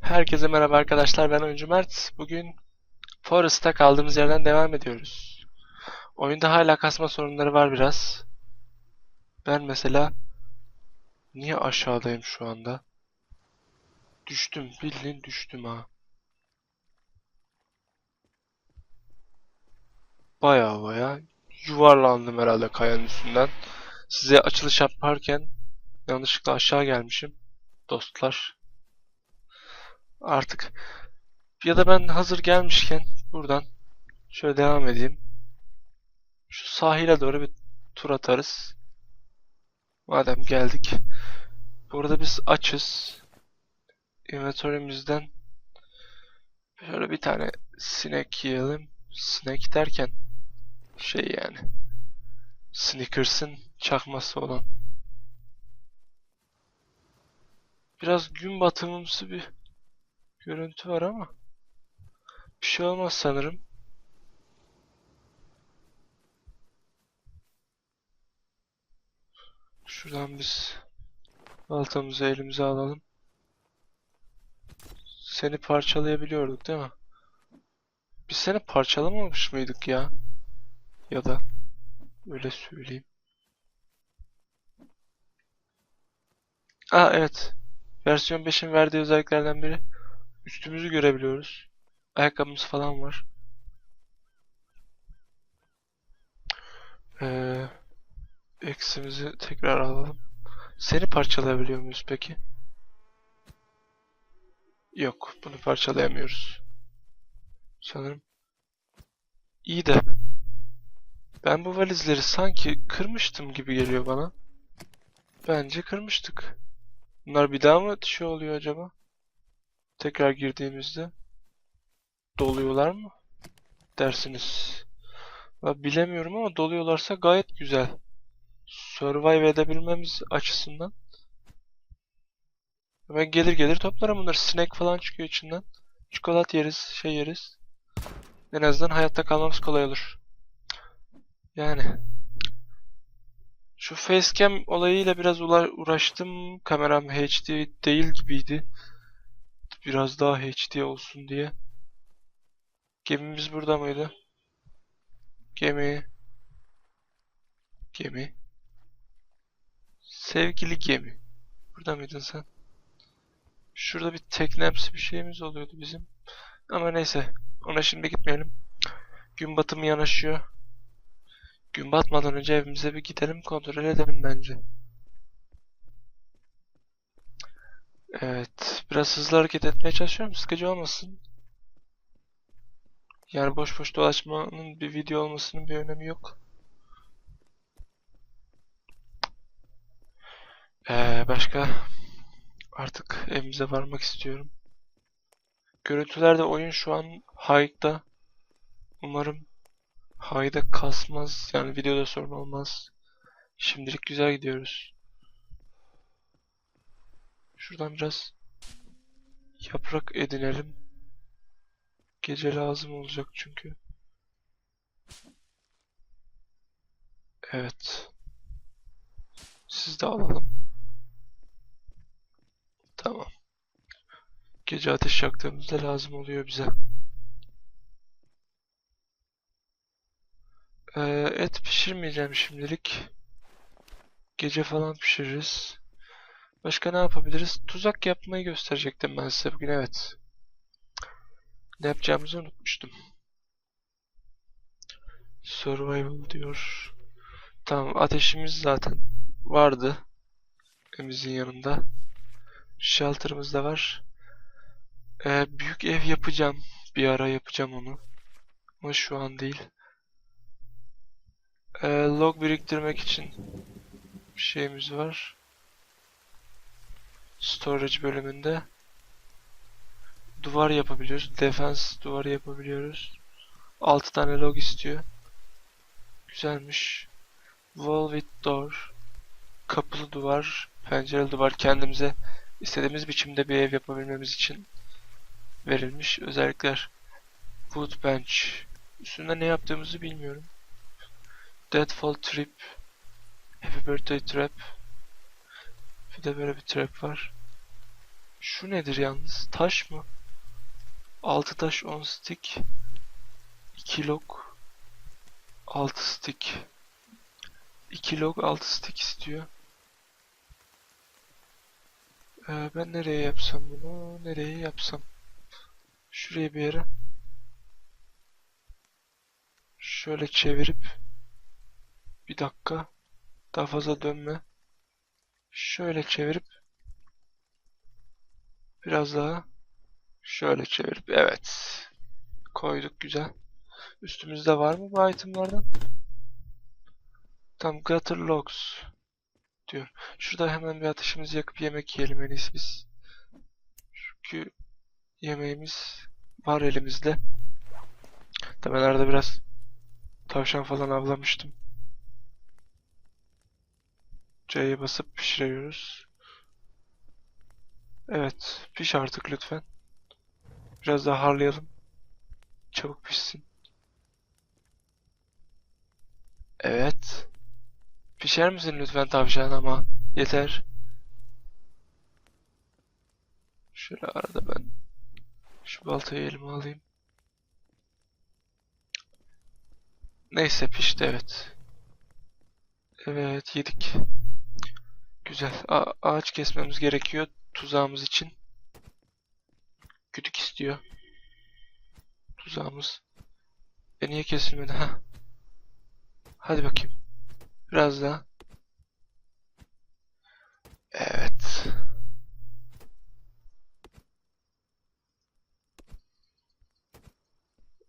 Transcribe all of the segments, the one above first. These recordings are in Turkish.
Herkese merhaba arkadaşlar ben oyuncu Mert. Bugün Forest'ta kaldığımız yerden devam ediyoruz. Oyunda hala kasma sorunları var biraz. Ben mesela niye aşağıdayım şu anda? Düştüm, bildiğin düştüm ha. Baya baya yuvarlandım herhalde kayanın üstünden. Size açılış yaparken yanlışlıkla aşağı gelmişim. Dostlar. Artık ya da ben hazır gelmişken buradan şöyle devam edeyim. Şu sahile doğru bir tur atarız. Madem geldik. Burada biz açız. Inventory'mizden şöyle bir tane sinek yiyelim. Sinek derken şey yani. Snickers'ın çakması olan. Biraz gün batımımsı bir görüntü var ama bir şey olmaz sanırım. Şuradan biz baltamızı elimize alalım. Seni parçalayabiliyorduk değil mi? Biz seni parçalamamış mıydık ya? Ya da öyle söyleyeyim. Aa evet. Versiyon 5'in verdiği özelliklerden biri üstümüzü görebiliyoruz. Ayakkabımız falan var. Ee, eksimizi tekrar alalım. Seni parçalayabiliyor muyuz peki? Yok, bunu parçalayamıyoruz. Sanırım. İyi de ben bu valizleri sanki kırmıştım gibi geliyor bana. Bence kırmıştık. Bunlar bir daha mı şey oluyor acaba? Tekrar girdiğimizde doluyorlar mı dersiniz? Bilemiyorum ama doluyorlarsa gayet güzel. Survive edebilmemiz açısından. Ben gelir gelir toplarım bunları. Snack falan çıkıyor içinden. Çikolata yeriz, şey yeriz. En azından hayatta kalmamız kolay olur. Yani. Şu facecam olayıyla biraz uğraştım. Kameram HD değil gibiydi. Biraz daha HD olsun diye. Gemimiz burada mıydı? Gemi. Gemi. Sevgili gemi. Burada mıydın sen? Şurada bir teknemsi bir şeyimiz oluyordu bizim. Ama neyse. Ona şimdi gitmeyelim. Gün batımı yanaşıyor. Gün batmadan önce evimize bir gidelim kontrol edelim bence. Evet. Biraz hızlı hareket etmeye çalışıyorum. Sıkıcı olmasın. Yani boş boş dolaşmanın bir video olmasının bir önemi yok. Ee, başka artık evimize varmak istiyorum. Görüntülerde oyun şu an high'da. Umarım high'da kasmaz. Yani videoda sorun olmaz. Şimdilik güzel gidiyoruz. Şuradan biraz yaprak edinelim. Gece lazım olacak çünkü. Evet. Siz de alalım. Tamam. Gece ateş yaktığımızda lazım oluyor bize. Ee, et pişirmeyeceğim şimdilik. Gece falan pişiririz. Başka ne yapabiliriz? Tuzak yapmayı gösterecektim ben size bugün evet. Ne yapacağımızı unutmuştum. Survival diyor. Tamam ateşimiz zaten vardı. Evimizin yanında. Shelter'ımız da var. Ee, büyük ev yapacağım. Bir ara yapacağım onu. Ama şu an değil. Ee, log biriktirmek için bir şeyimiz var. Storage bölümünde. Duvar yapabiliyoruz. Defense duvarı yapabiliyoruz. 6 tane log istiyor. Güzelmiş. Wall with door. Kapılı duvar, pencereli duvar kendimize istediğimiz biçimde bir ev yapabilmemiz için verilmiş özellikler. Wood bench. Üstünde ne yaptığımızı bilmiyorum. Deadfall trip. Happy birthday trap. Bir de böyle bir trap var. Şu nedir yalnız? Taş mı? 6 taş 10 stick. 2 log 6 stick. 2 log 6 stick istiyor. Ee, ben nereye yapsam bunu? Nereye yapsam? Şuraya bir yere. Şöyle çevirip bir dakika daha fazla dönme. Şöyle çevirip biraz daha şöyle çevirip evet koyduk güzel. Üstümüzde var mı bu itemlardan? Tam gutter logs diyor. Şurada hemen bir ateşimizi yakıp yemek yiyelim en iyisi biz. Çünkü yemeğimiz var elimizde. Arada biraz tavşan falan avlamıştım. C'ye basıp pişiriyoruz. Evet, piş artık lütfen. Biraz daha harlayalım. Çabuk pişsin. Evet. Pişer misin lütfen tavşan ama yeter. Şöyle arada ben şu baltayı elime alayım. Neyse pişti evet. Evet yedik. Güzel. A- ağaç kesmemiz gerekiyor tuzağımız için. Kütük istiyor. Tuzağımız. E niye kesilmedi? Ha. Hadi bakayım. Biraz daha. Evet.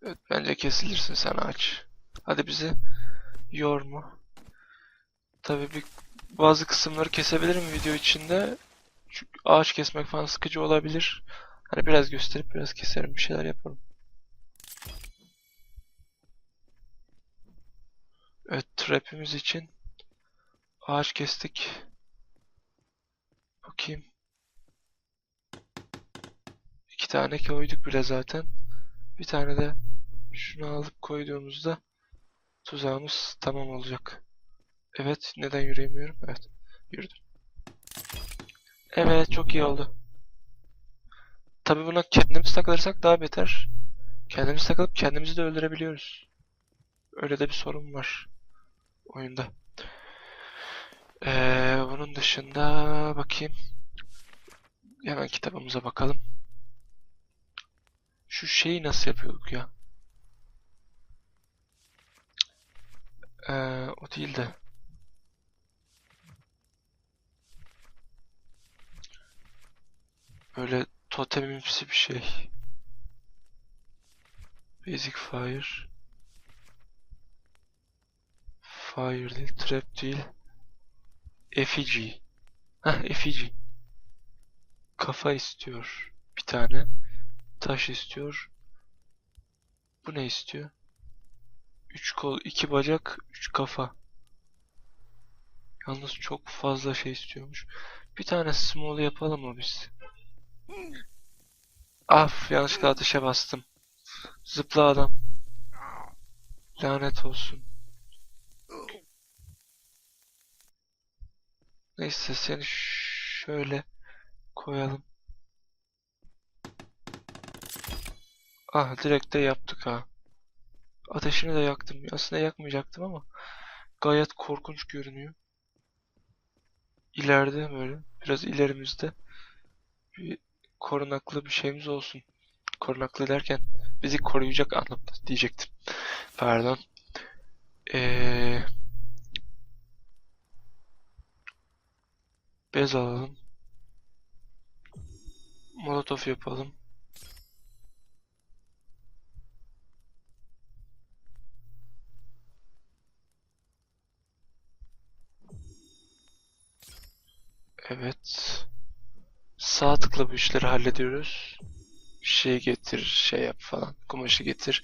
Evet bence kesilirsin sen ağaç. Hadi bizi yorma. Tabii bir bazı kısımları kesebilirim video içinde. Çünkü ağaç kesmek falan sıkıcı olabilir. Hani biraz gösterip biraz keserim bir şeyler yaparım. Evet trap'imiz için ağaç kestik. Bakayım. İki tane koyduk bile zaten. Bir tane de şunu alıp koyduğumuzda tuzağımız tamam olacak. Evet, neden yürüyemiyorum? Evet, yürüdüm. Evet, çok iyi oldu. Tabi buna kendimiz takılırsak daha beter. Kendimiz takılıp kendimizi de öldürebiliyoruz. Öyle de bir sorun var oyunda. Ee, bunun dışında bakayım. Hemen kitabımıza bakalım. Şu şeyi nasıl yapıyorduk ya? Ee, o değil de. Böyle totemimsi bir şey. Basic fire. Fire değil, trap değil. Effigy. Heh, effigy. Kafa istiyor. Bir tane. Taş istiyor. Bu ne istiyor? Üç kol, iki bacak, üç kafa. Yalnız çok fazla şey istiyormuş. Bir tane small yapalım mı biz? Ah yanlışlıkla ateşe bastım. Zıpla adam. Lanet olsun. Neyse seni şöyle koyalım. Ah direkt de yaptık ha. Ateşini de yaktım. Aslında yakmayacaktım ama gayet korkunç görünüyor. İleride böyle biraz ilerimizde bir korunaklı bir şeyimiz olsun. Korunaklı derken bizi koruyacak anlamda diyecektim. Pardon. Ee, bez alalım. Molotof yapalım. Evet. Sağ tıkla bu işleri hallediyoruz. Şey getir, şey yap falan. Kumaşı getir,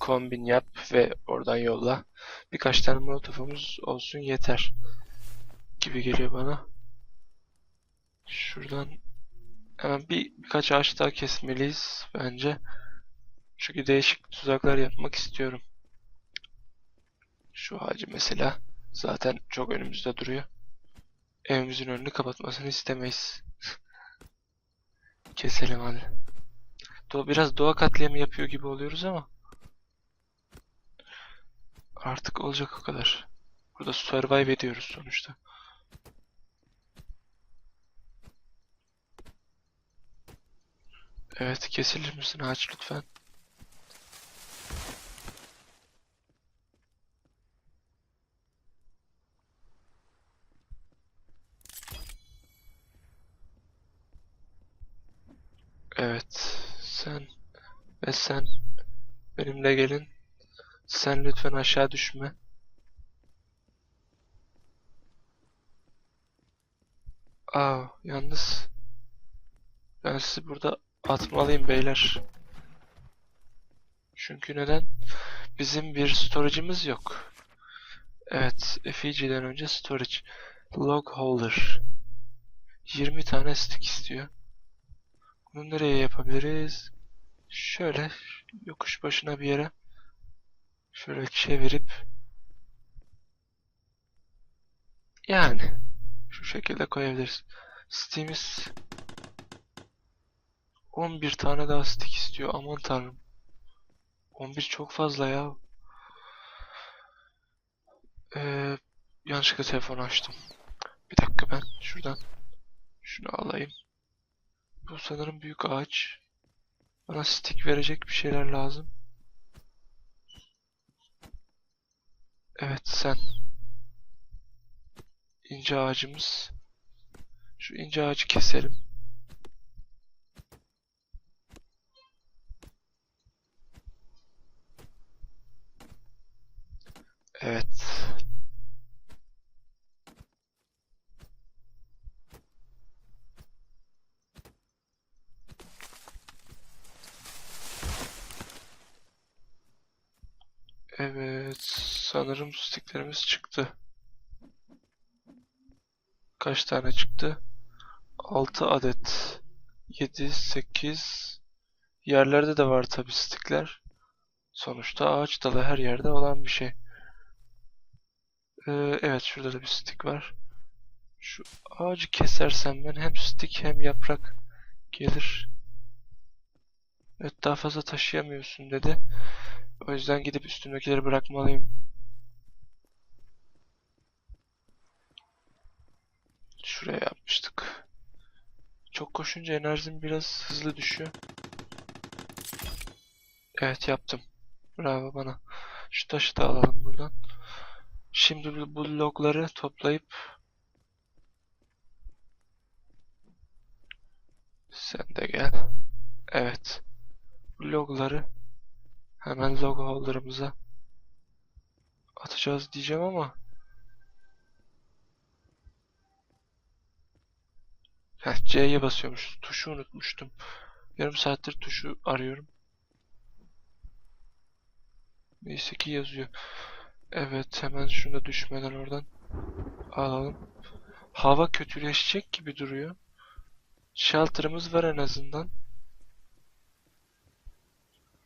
kombin yap ve oradan yolla. Birkaç tane molotofumuz olsun yeter. Gibi geliyor bana. Şuradan hemen bir birkaç ağaç daha kesmeliyiz bence. Çünkü değişik tuzaklar yapmak istiyorum. Şu ağacı mesela Zaten çok önümüzde duruyor. Evimizin önünü kapatmasını istemeyiz. Keselim hadi. Do biraz doğa katliamı yapıyor gibi oluyoruz ama artık olacak o kadar. Burada survive ediyoruz sonuçta. Evet, kesilir misin ağaç lütfen? Evet, sen ve sen benimle gelin. Sen lütfen aşağı düşme. Aa, yalnız ben sizi burada atmalıyım beyler. Çünkü neden? Bizim bir storage'ımız yok. Evet, Effici'den önce storage. Log holder. 20 tane stick istiyor. Bunu nereye yapabiliriz? Şöyle yokuş başına bir yere şöyle çevirip yani şu şekilde koyabiliriz. Stick'imiz 11 tane daha stick istiyor. Aman tanrım. 11 çok fazla ya. Ee, yanlışlıkla telefonu açtım. Bir dakika ben şuradan şunu alayım. Bu sanırım büyük ağaç. Bana stick verecek bir şeyler lazım. Evet sen. İnce ağacımız. Şu ince ağacı keselim. Evet. Evet, sanırım sticklerimiz çıktı. Kaç tane çıktı? 6 adet. 7, 8. Yerlerde de var tabi stickler. Sonuçta ağaç dalı her yerde olan bir şey. Ee, evet şurada da bir stick var. Şu ağacı kesersem ben hem stick hem yaprak gelir. Evet daha fazla taşıyamıyorsun dedi. O yüzden gidip üstümdekileri bırakmalıyım. Şuraya yapmıştık. Çok koşunca enerjim biraz hızlı düşüyor. Evet yaptım. Bravo bana. Şu taşı da alalım buradan. Şimdi bu- logları toplayıp sen de gel. Evet. Bu logları hemen log holder'ımıza atacağız diyeceğim ama Heh, C'ye basıyormuş. Tuşu unutmuştum. Yarım saattir tuşu arıyorum. Neyse ki yazıyor. Evet hemen şunu da düşmeden oradan alalım. Hava kötüleşecek gibi duruyor. Shelter'ımız var en azından.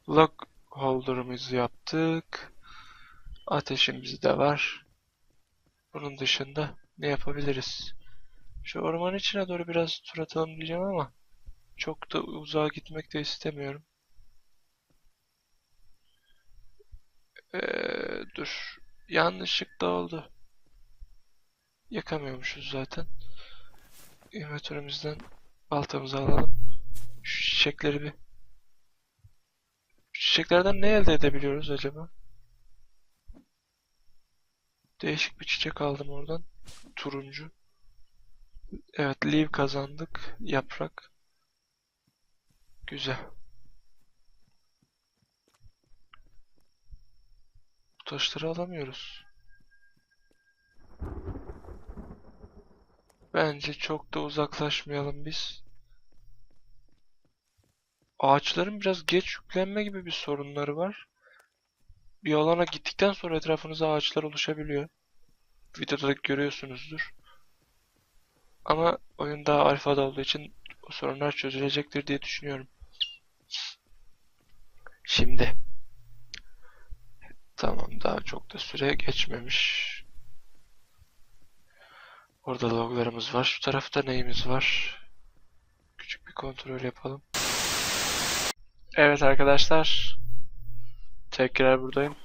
Log holder'ımızı yaptık. Ateşimiz de var. Bunun dışında ne yapabiliriz? Şu ormanın içine doğru biraz tur atalım diyeceğim ama çok da uzağa gitmek de istemiyorum. Ee, dur. Yanlışlıkla oldu. Yakamıyormuşuz zaten. İnventörümüzden baltamızı alalım. Şu çiçekleri bir... Çiçeklerden ne elde edebiliyoruz acaba? Değişik bir çiçek aldım oradan. Turuncu. Evet, leaf kazandık. Yaprak. Güzel. Bu taşları alamıyoruz. Bence çok da uzaklaşmayalım biz. Ağaçların biraz geç yüklenme gibi bir sorunları var. Bir alana gittikten sonra etrafınıza ağaçlar oluşabiliyor. Videoda da görüyorsunuzdur. Ama oyun daha alfada olduğu için o sorunlar çözülecektir diye düşünüyorum. Şimdi. Tamam daha çok da süre geçmemiş. Orada loglarımız var. Şu tarafta neyimiz var? Küçük bir kontrol yapalım. Evet arkadaşlar. Tekrar buradayım.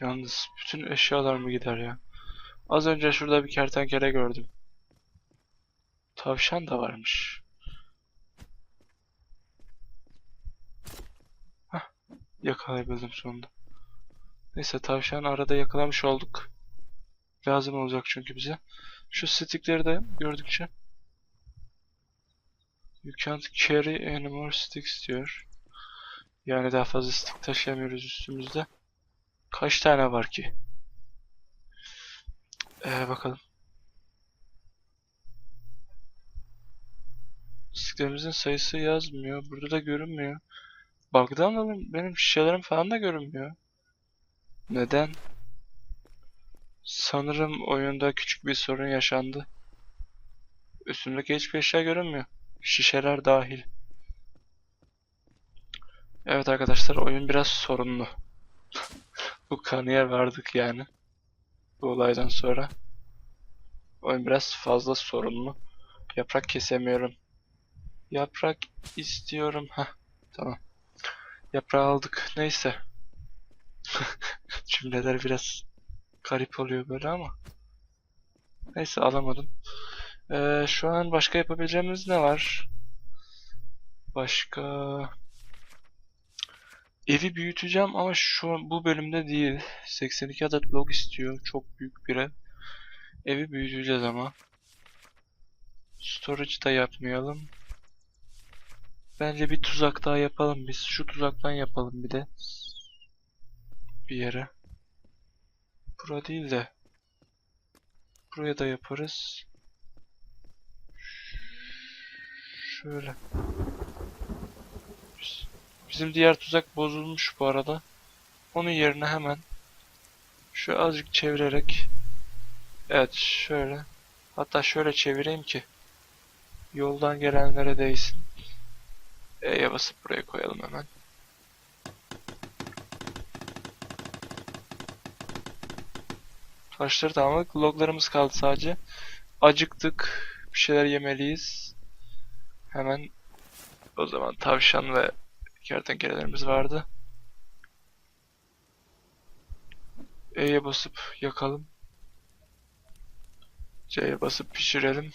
Yalnız bütün eşyalar mı gider ya? Az önce şurada bir kertenkele gördüm. Tavşan da varmış. Hah, yakalayabildim sonunda. Neyse tavşan arada yakalamış olduk. Lazım olacak çünkü bize. Şu stickleri de gördükçe. You can't carry any more sticks diyor. Yani daha fazla stick taşıyamıyoruz üstümüzde. Kaç tane var ki? Ee, bakalım. Sticklerimizin sayısı yazmıyor. Burada da görünmüyor. Bug'dan dolayı benim şişelerim falan da görünmüyor. Neden? Sanırım oyunda küçük bir sorun yaşandı. Üstümdeki hiçbir eşya görünmüyor. Şişeler dahil. Evet arkadaşlar oyun biraz sorunlu. Bu kanıya vardık yani. Bu olaydan sonra. Oyun biraz fazla sorunlu. Yaprak kesemiyorum. Yaprak istiyorum. Heh, tamam. Yaprağı aldık. Neyse. Cümleler biraz garip oluyor böyle ama. Neyse alamadım. Ee, şu an başka yapabileceğimiz ne var? Başka... Evi büyüteceğim ama şu an bu bölümde değil. 82 adet log istiyor. Çok büyük bir ev. Evi büyüteceğiz ama. Storage da yapmayalım. Bence bir tuzak daha yapalım biz. Şu tuzaktan yapalım bir de. Bir yere. Bura değil de. Buraya da yaparız. Şöyle. Biz- Bizim diğer tuzak bozulmuş bu arada. Onun yerine hemen şu azıcık çevirerek Evet şöyle. Hatta şöyle çevireyim ki yoldan gelenlere değsin. E'ye basıp buraya koyalım hemen. Taşları tamamladık. Loglarımız kaldı sadece. Acıktık. Bir şeyler yemeliyiz. Hemen o zaman tavşan ve kertenkelelerimiz vardı. E'ye basıp yakalım. C'ye basıp pişirelim.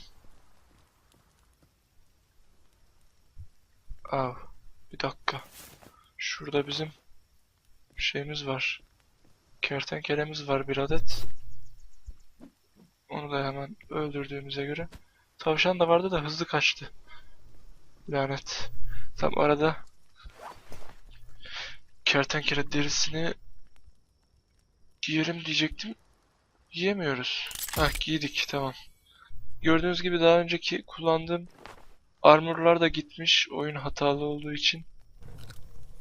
Aa, bir dakika. Şurada bizim şeyimiz var. Kertenkelemiz var bir adet. Onu da hemen öldürdüğümüze göre. Tavşan da vardı da hızlı kaçtı. Lanet. Tam arada kertenkele derisini giyelim diyecektim. Giyemiyoruz. Hah giydik tamam. Gördüğünüz gibi daha önceki kullandığım armorlar da gitmiş oyun hatalı olduğu için.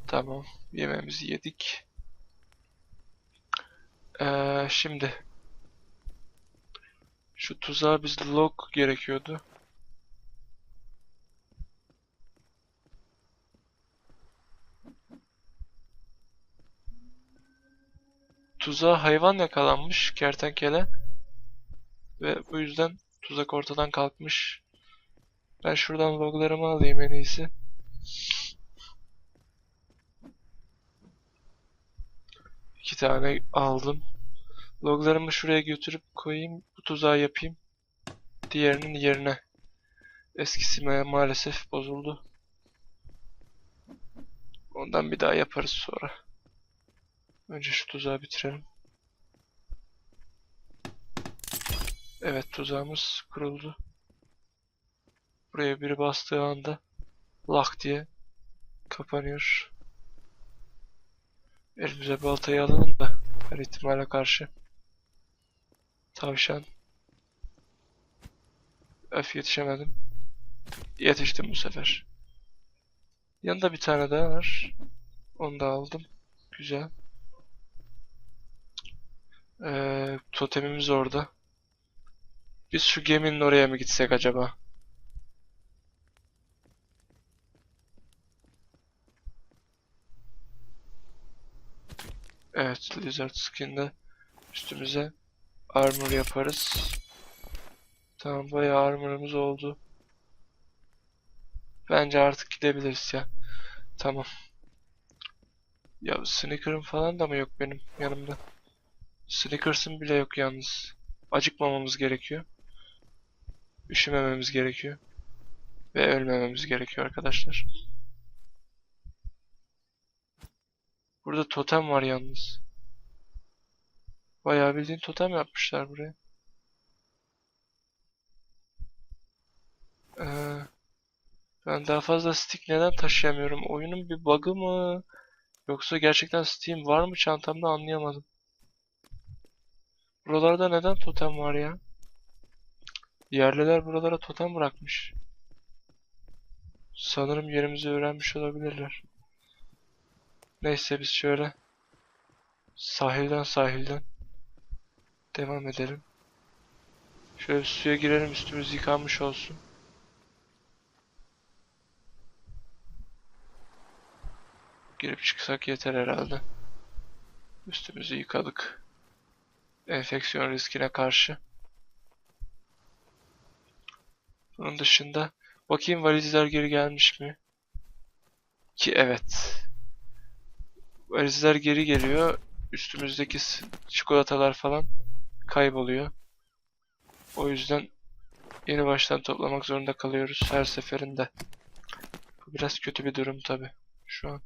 Tamam yemeğimizi yedik. Ee, şimdi şu tuzağa biz log gerekiyordu. Tuzağa hayvan yakalanmış kertenkele ve bu yüzden tuzak ortadan kalkmış. Ben şuradan loglarımı alayım en iyisi. İki tane aldım. Loglarımı şuraya götürüp koyayım. Bu tuzağı yapayım. Diğerinin yerine. Eskisi ma- maalesef bozuldu. Ondan bir daha yaparız sonra. Önce şu tuzağı bitirelim. Evet tuzağımız kuruldu. Buraya biri bastığı anda lak diye kapanıyor. Elimize baltayı alalım da her ihtimale karşı. Tavşan. Öf yetişemedim. Yetiştim bu sefer. Yanında bir tane daha var. Onu da aldım. Güzel. Ee, totemimiz orada. Biz şu geminin oraya mı gitsek acaba? Evet, Lizard Skin'de Üstümüze armor yaparız. Tamam bayağı armorumuz oldu. Bence artık gidebiliriz ya. Tamam. Ya sneaker'ım falan da mı yok benim yanımda? Snickers'ın bile yok yalnız. Acıkmamamız gerekiyor. Üşümememiz gerekiyor. Ve ölmememiz gerekiyor arkadaşlar. Burada totem var yalnız. Bayağı bildiğin totem yapmışlar buraya. Ee, ben daha fazla stick neden taşıyamıyorum? Oyunun bir bug'ı mı? Yoksa gerçekten Steam var mı çantamda anlayamadım. Buralarda neden totem var ya? Yerliler buralara totem bırakmış. Sanırım yerimizi öğrenmiş olabilirler. Neyse biz şöyle sahilden sahilden devam edelim. Şöyle suya girelim üstümüz yıkanmış olsun. Girip çıksak yeter herhalde. Üstümüzü yıkadık. Enfeksiyon riskine karşı. Bunun dışında bakayım valizler geri gelmiş mi? Ki evet. Valizler geri geliyor. Üstümüzdeki çikolatalar falan kayboluyor. O yüzden yeni baştan toplamak zorunda kalıyoruz her seferinde. Bu biraz kötü bir durum tabi şu an.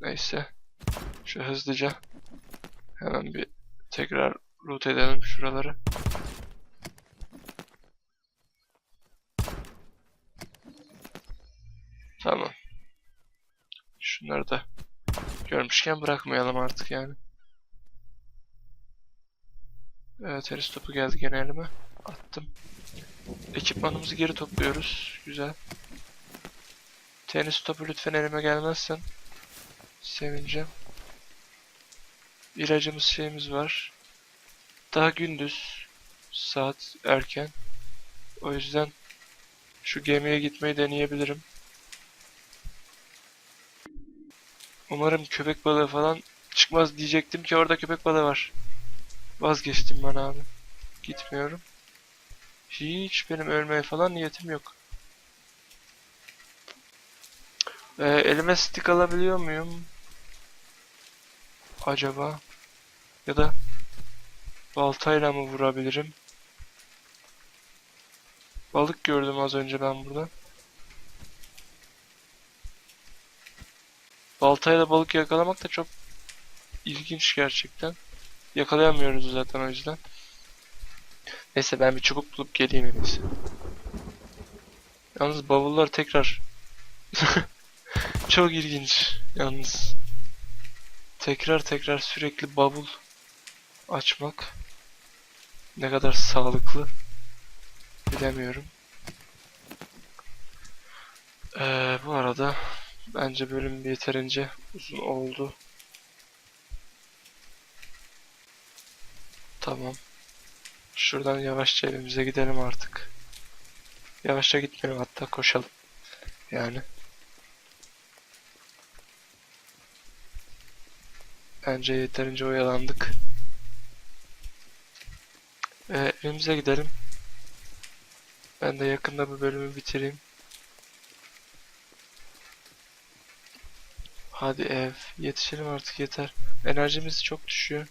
Neyse. Şu hızlıca hemen bir tekrar root edelim şuraları. Tamam. Şunları da görmüşken bırakmayalım artık yani. Evet tenis topu geldi gene elime. Attım. Ekipmanımızı geri topluyoruz. Güzel. Tenis topu lütfen elime gelmezsen sevineceğim. İlacımız şeyimiz var. Daha gündüz. Saat erken. O yüzden şu gemiye gitmeyi deneyebilirim. Umarım köpek balığı falan çıkmaz diyecektim ki orada köpek balığı var. Vazgeçtim ben abi. Gitmiyorum. Hiç benim ölmeye falan niyetim yok. Ee, elime stick alabiliyor muyum? Acaba? Ya da baltayla mı vurabilirim? Balık gördüm az önce ben burada. Baltayla balık yakalamak da çok ilginç gerçekten. Yakalayamıyoruz zaten o yüzden. Neyse ben bir çubuk bulup geleyim en. Yalnız bavullar tekrar çok ilginç yalnız. Tekrar tekrar sürekli bavul açmak ne kadar sağlıklı bilemiyorum. Ee, bu arada bence bölüm yeterince uzun oldu. Tamam. Şuradan yavaşça evimize gidelim artık. Yavaşça gitmeyelim hatta koşalım. Yani. Bence yeterince oyalandık. Ee, evimize gidelim. Ben de yakında bu bölümü bitireyim. Hadi ev. Yetişelim artık yeter. Enerjimiz çok düşüyor.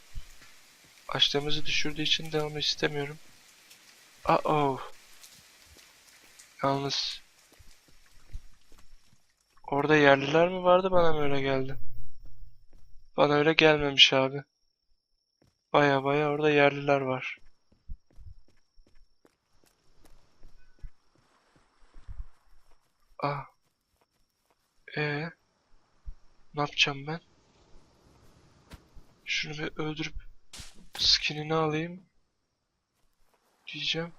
Açlığımızı düşürdüğü için de istemiyorum. Uh oh. Yalnız. Orada yerliler mi vardı bana mı öyle geldi? Bana öyle gelmemiş abi. Baya baya orada yerliler var. Ah. Ee, ne yapacağım ben? Şunu bir öldürüp skinini alayım. Diyeceğim.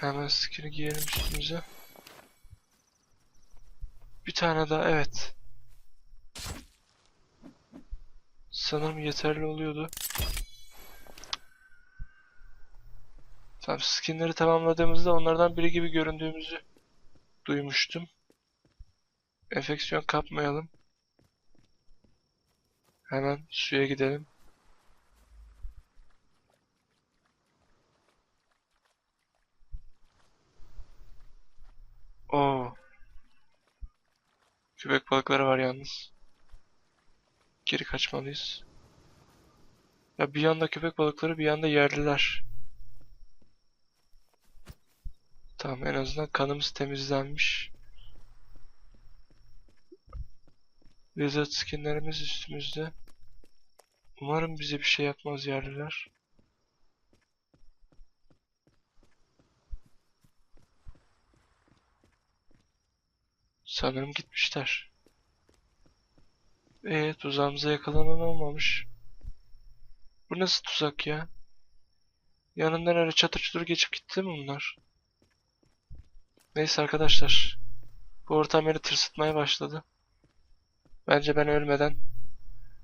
Hemen skin'i giyelim üstümüze. Bir tane daha evet. Sanırım yeterli oluyordu. Tamam skinleri tamamladığımızda onlardan biri gibi göründüğümüzü duymuştum. Enfeksiyon kapmayalım. Hemen suya gidelim. Oo. Köpek balıkları var yalnız. Geri kaçmalıyız. Ya bir yanda köpek balıkları bir yanda yerliler. Tamam en azından kanımız temizlenmiş. Wizard skinlerimiz üstümüzde. Umarım bize bir şey yapmaz yerliler. Sanırım gitmişler. Ee, tuzağımıza yakalanan olmamış. Bu nasıl tuzak ya? Yanından öyle çatır çutur geçip gitti mi bunlar? Neyse arkadaşlar. Bu ortam beni tırsıtmaya başladı. Bence ben ölmeden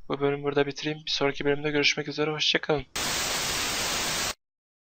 bu bölümü burada bitireyim. Bir sonraki bölümde görüşmek üzere. Hoşçakalın.